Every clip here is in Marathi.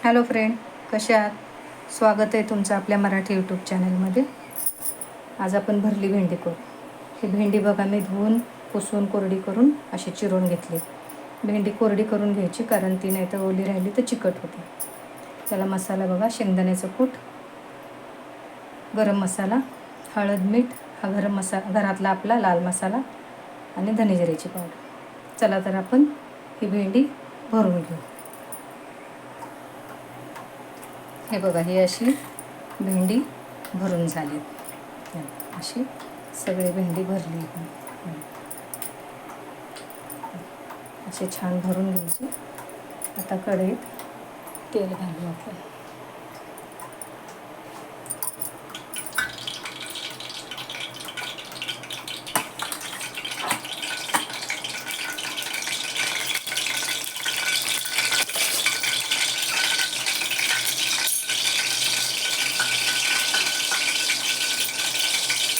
हॅलो फ्रेंड कसे आहात? स्वागत आहे तुमचं आपल्या मराठी यूट्यूब चॅनलमध्ये आज आपण भरली भेंडी करू ही भेंडी बघा मी धुवून पुसून कोरडी करून अशी चिरून घेतली. भेंडी कोरडी करून घ्यायची कारण ती नाही तर ओली राहिली तर चिकट होते. त्याला मसाला बघा शेंगदाण्याचं कूट गरम मसाला हळद मीठ हा गरम मसाला घरातला आपला लाल मसाला आणि धनेजिऱ्याची पावडर. चला तर आपण ही भेंडी भरून घेऊ. हे बघा ही अशी भेंडी भरून झाली. अशी सगळी भेंडी भरली असे छान भरून घ्यायची. आता कढईत तेल घालू आपण.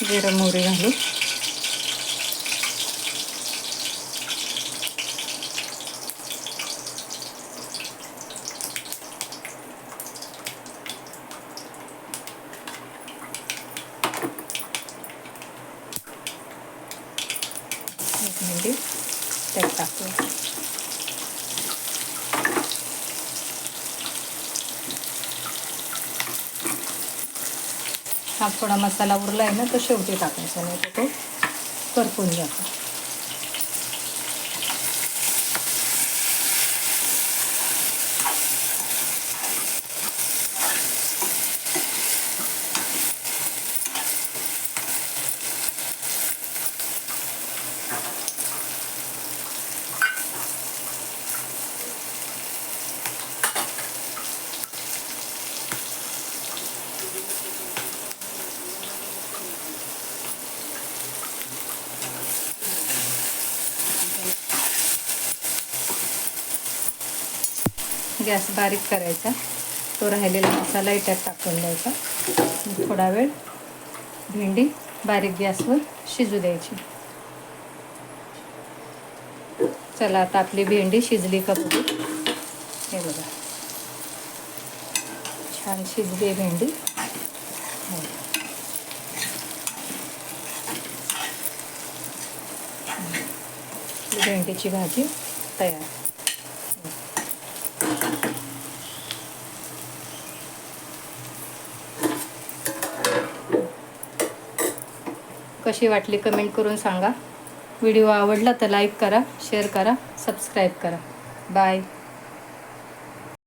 जिरं मोहरी घालू एक भेंडी त्यात टाकूया हा थोडा मसाला उरला आहे ना तो शेवटी टाकायचा नाही तर तो करपून जातो गॅस बारीक करायचा. तो राहिलेला मसाला त्यात टाकून द्यायचा. थोडा वेळ भेंडी बारीक गॅसवर शिजू द्यायची. चला आता आपली भेंडी शिजली का बघू. हे बघा. छान शिजली आहे भेंडी. हो. भेंडीची भाजी तयार. कशी वाटली कमेंट करून सांगा. व्हिडिओ आवडला तर लाईक करा शेअर करा सबस्क्राईब करा. बाय.